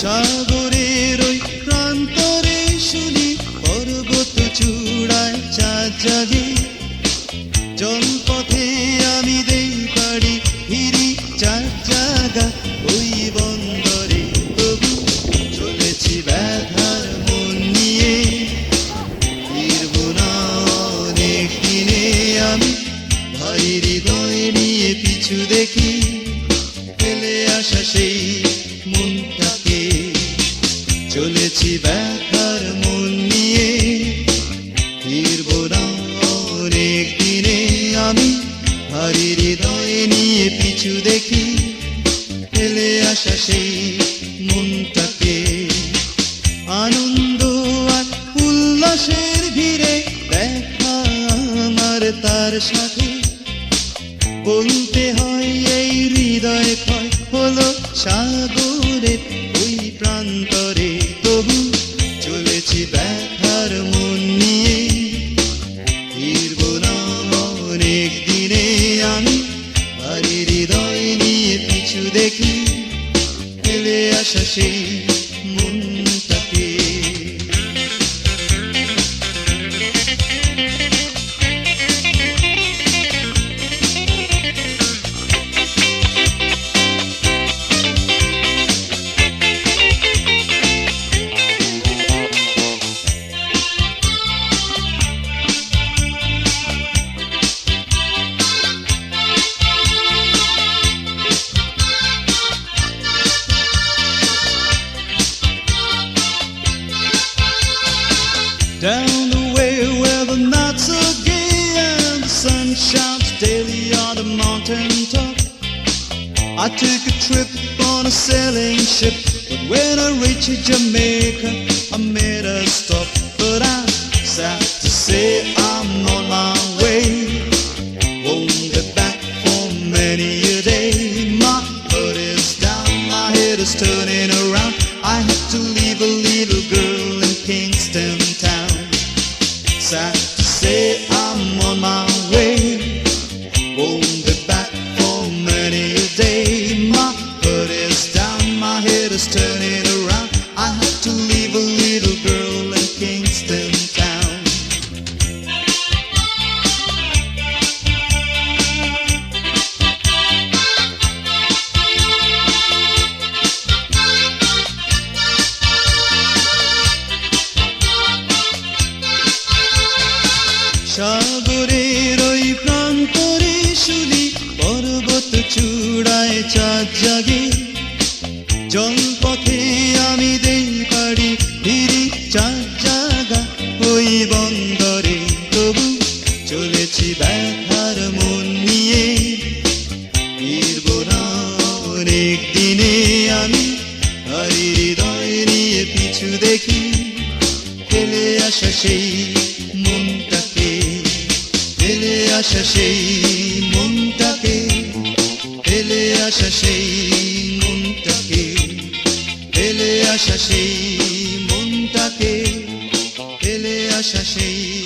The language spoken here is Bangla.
সাগরের ওই প্রান্তরে শুনি পর্বত চূড়ায় চাঁদ জাগে জলপথে আমি দেই পাড়ি, ফিরি চার জাগা ওই বন্দরে। তবু চলেছি ব্যথার মন নিয়ে। ফিরবো আমি ভাই হৃদয় নিয়ে পিছু দেখি। ফেলে আসা সেই ব্যথার মন নিয়ে ফিরবো না অনেক দিনে আমি ভারী হৃদয় নিয়ে পিছু দেখি, ফেলে আসা সেই মনটাকে। আনন্দ আর উল্লাসের ভিড়ে দেখা আমার তার সাথে। বলতে হয় ফেলে Down the way where the nights are gay and the sun shines daily on the mountain top. I took a trip on a sailing ship, but when I reached Jamaica, I made a stop. But I'm sad to say I'm on my way. Won't be back for many a day. My heart is down, my head is turning সাগরের ওই প্রান্তরে শুনি পর্বত চূড়ায় চাঁদ জাগে। আসা সেই মনটাকে ফেলে আসা সেই মনটাকে ফেলে আসা সেই মনটাকে ফেলে আসা সেই